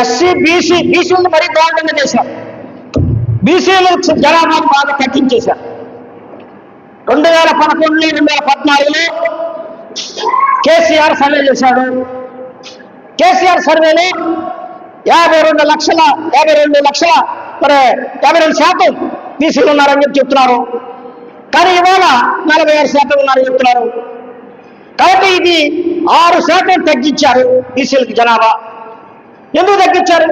SC BC బీసీలను మరీ దారుణంగా చేశారు. బీసీలు జనాభాను బాగా తగ్గించేశారు. రెండు వేల పదకొండు రెండు వేల పద్నాలుగులో కేసీఆర్ సర్వే చేశాడు. కేసీఆర్ సర్వేలో యాభై రెండు లక్షల యాభై రెండు లక్షల మరి యాభై రెండు శాతం బీసీలు ఉన్నారని చెప్పి చెప్తున్నారు. కానీ ఇవాళ నలభై ఆరు శాతం ఉన్నారని చెప్తున్నారు. కాబట్టి ఇది ఆరు శాతం తగ్గించారు బీసీలకు జనాభా. ఎందుకు తగ్గించారు?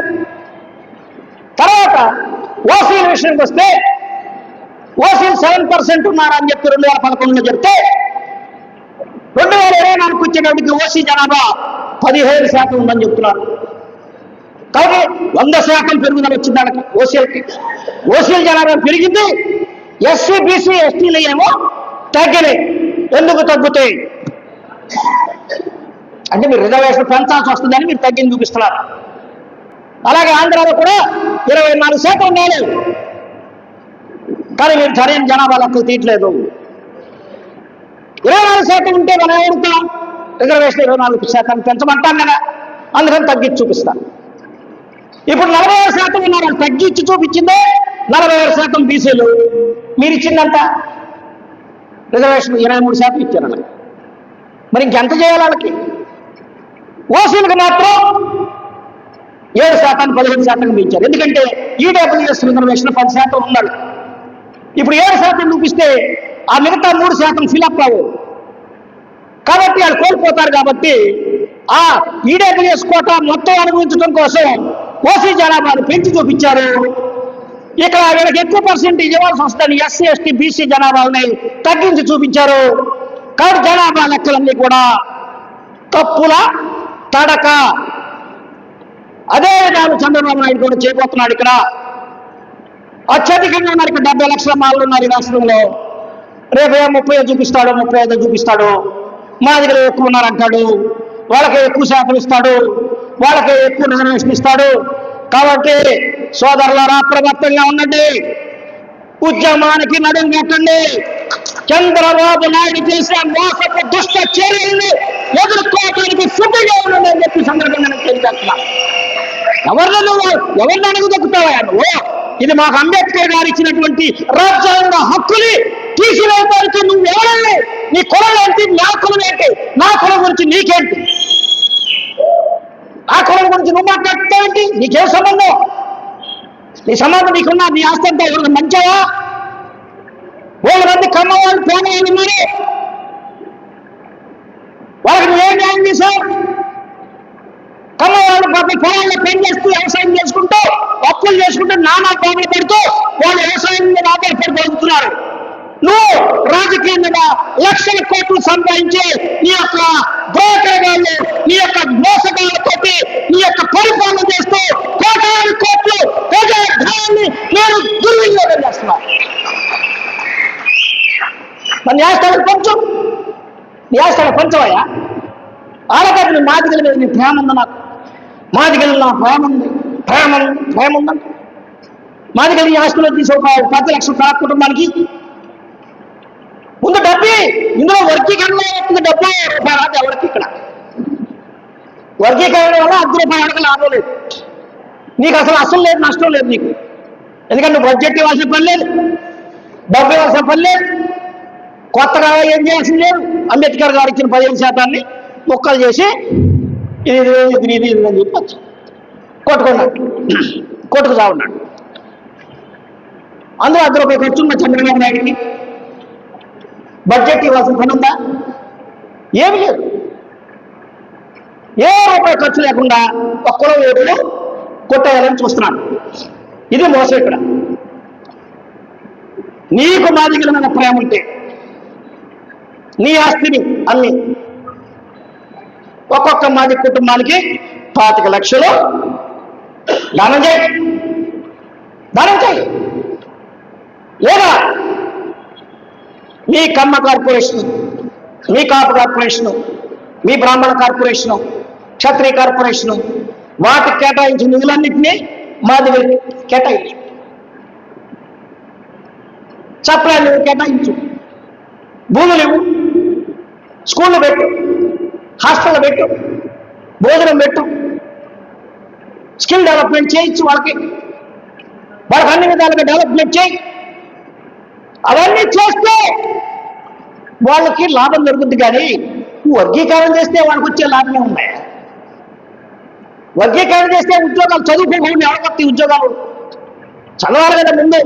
తర్వాత ఓసీల విషయానికి వస్తే ఓసీలు సెవెన్ పర్సెంట్ ఉన్నారని చెప్పి రెండు వేల పదకొండులో చెప్తే రెండు వేల ఇరవై నాలుగు వచ్చేటప్పటికి ఓసీ జనాభా పదిహేడు శాతం ఉందని చెప్తున్నారు. కాబట్టి వంద శాతం పెరుగుదల వచ్చింది వాళ్ళకి ఓసీలకి. ఓసీల జనాభా పెరిగింది ఎస్సీ బీసీ ఎస్టీలు ఏమో తగ్గలే ఎందుకు తగ్గుతాయి? అంటే మీరు రిజర్వేషన్ పెంచాల్సి వస్తుందని మీరు తగ్గింది చూపిస్తున్నారు. అలాగే ఆంధ్రాలో కూడా ఇరవై నాలుగు శాతం ఉండాలి కానీ మీరు సరైన జనాభాలకు తీయట్లేదు. ఇరవై నాలుగు శాతం ఉంటే మనం ఏడుతాం రిజర్వేషన్ ఇరవై నాలుగు శాతం పెంచమంటాం కదా అందుకని తగ్గించి చూపిస్తాం. ఇప్పుడు నలభై ఆరు శాతం ఉన్నారు. తగ్గించి చూపించిందే నలభై ఆరు శాతం బీసీలు. మీరు ఇచ్చిందంట రిజర్వేషన్ ఇరవై మూడు శాతం ఇచ్చారు మరి ఇంకెంత చేయాలి వాళ్ళకి? ఓసీలకు మాత్రం ఏడు శాతాన్ని పదిహేను శాతం పెంచారు. ఎందుకంటే ఈడబ్ల్యూఎస్ రిజర్వేషన్ పది శాతం ఉన్నాడు ఇప్పుడు ఏడు శాతం చూపిస్తే ఆ మిగతా మూడు శాతం ఫిలప్ అవ్వు కాబట్టి వాళ్ళు కోల్పోతారు కాబట్టి ఆ ఈడబ్ల్యూఎస్ కోట మొత్తం అనుభవించడం కోసం ఓసీ జనాభాను పెంచి చూపించారు. ఇక్కడ వీళ్ళకి ఎక్కువ పర్సెంటేజ్ ఇవ్వాల్సి వస్తుంది ఎస్సీ ఎస్టీ బీసీ జనాభాని తగ్గించి చూపించారు. కాబట్టి జనాభా లెక్కలన్నీ కూడా తప్పుల తడక అదే విధానం చంద్రబాబు నాయుడు కూడా చేయబోతున్నాడు ఇక్కడ. అత్యధికంగా మనకి డెబ్బై లక్షల మాలు ఉన్నారు ఈ రాష్ట్రంలో. రేపు ఏ ముప్పై ఐదు చూపిస్తాడు ముప్పై ఐదు చూపిస్తాడు? మా దగ్గర ఎక్కువ ఉన్నారంటాడు. వాళ్ళకి ఎక్కువ శాతం ఇస్తాడు. వాళ్ళకి ఎక్కువ రిజర్వేషన్ ఇస్తాడు. కాబట్టి సోదరులారా ప్రవర్తంగా ఉండండి. ఉద్యమానికి నడుం కట్టండి. చంద్రబాబు నాయుడు చేసిన మోసపు దుష్ట చర్యల్ని ఎదుర్కోవడానికి సిద్ధంగా ఉండండి అని చెప్పి సందర్భంగా నేను ఎవరిని నువ్వు ఎవరిని అణగదొక్కుతావా నువ్వు ఇది మాకు అంబేద్కర్ గారు ఇచ్చినటువంటి రాజ్యాంగ హక్కుని తీసివేయడానికి నువ్వు ఎవరండి నీ కులం ఏంటి? నా కులం ఏంటి? నా కులం గురించి నీకేంటి? నా కులం గురించి నువ్వు మాట్లాడుతావేంటి నీకేం సంబంధం? నీ సంబంధం నీకున్నా నీ ఆస్తి అంతా ఎవరికి మంచివా వేల మంది కమ్మవాళ్ళు పేదవాళ్ళు మరి? వాళ్ళకి నువ్వేం న్యాయం చేశావు? పాప పొలాల్లో పని చేస్తూ వ్యవసాయం చేసుకుంటూ అప్పులు చేసుకుంటూ నానా బాధలు పడుతూ వాళ్ళు వ్యవసాయం మీద ఆధారపడి బతుకుతున్నారు. నువ్వు రాజకీయం మీద లక్షల కోట్లు సంపాదించి నీ యొక్క బ్రోకర్ వాళ్ళు నీ యొక్క మోసగాళ్ళతోటి నీ యొక్క పరిపాలన చేస్తూ కోటాది కోట్లు ప్రజాధనాన్ని నేను దుర్వినియోగం చేస్తున్నా. మరి న్యాయస్థానం కొంచెం న్యాయస్థానం పంచవయ్యా ఆడగడ్డ నీ మాదిగల మీద నీ ప్రేమ ఉంది మా దగ్గర నా ప్రేమ ఉంది ప్రేమ ఉంది ప్రేమ ఉందంట మాదిగల ఈ హాస్టల్లో తీసి ఒక పది లక్షలు కాదు కుటుంబానికి. ముందు డబ్బే ఇందులో వర్గీకరణ అవుతుంది డబ్బు. రూపాయలు రాదు ఎవరికి ఇక్కడ. వర్గీకరణ వల్ల అర్ధ రూపాయలు అడగ లాభం లేదు. నీకు అసలు అసలు లేదు నష్టం లేదు నీకు. ఎందుకంటే నువ్వు బడ్జెట్ ఇవ్వాల్సిన పని లేదు డబ్బు ఇవ్వాల్సిన పని లేదు. కొత్తగా ఏం చేయాల్సింది లేదు. అంబేద్కర్ గారు ఇచ్చిన పదిహేను శాతాన్ని మొక్కలు చేసి ఇది ఇది ఇది ఇది ఇది అని చెప్పచ్చు. కొట్టుకున్నాడు. కొట్టుకు చావున్నాడు అందులో అర్ధ రూపాయి ఖర్చు ఉన్న చంద్రబాబు నాయుడికి బడ్జెట్ ఇవ్వాల్సిన పని ఉందా? ఏమి లేదు. ఏ రూపాయి ఖర్చు లేకుండా ఒక్కలో ఏడులో కొట్టేయాలని చూస్తున్నాను ఇది మోసం ఇక్కడ. నీకు మా దగ్గర ప్రేమ ఉంటే నీ ఆస్తిని అన్ని ఒక్కొక్క మాది కుటుంబానికి పాతిక లక్షలు దానం చేయి. దానం చేయి. లేదా మీ కమ్మ కార్పొరేషన్ మీ కాపు కార్పొరేషన్ మీ బ్రాహ్మణ కార్పొరేషన్ క్షత్రియ కార్పొరేషన్ వాటికి కేటాయించిన నిధులన్నింటినీ మా దగ్గర కేటాయించు. సప్లైలు కేటాయించు. భూములు స్కూళ్ళు పెట్టు. హాస్టల్ పెట్టు. భోజనం పెట్టు. స్కిల్ డెవలప్మెంట్ చేయొచ్చు వాళ్ళకి. వాళ్ళకి అన్ని విధాలుగా డెవలప్మెంట్ చేయి. అవన్నీ చేస్తే వాళ్ళకి లాభం దొరుకుతుంది కానీ నువ్వు వర్గీకరణ చేస్తే వాళ్ళకి వచ్చే లాభమే ఉన్నాయి. వర్గీకరణ చేస్తే ఉద్యోగాలు చదువుకోకుండా ఎవరికి ఉద్యోగాలు చదవాలి కదా ముందు.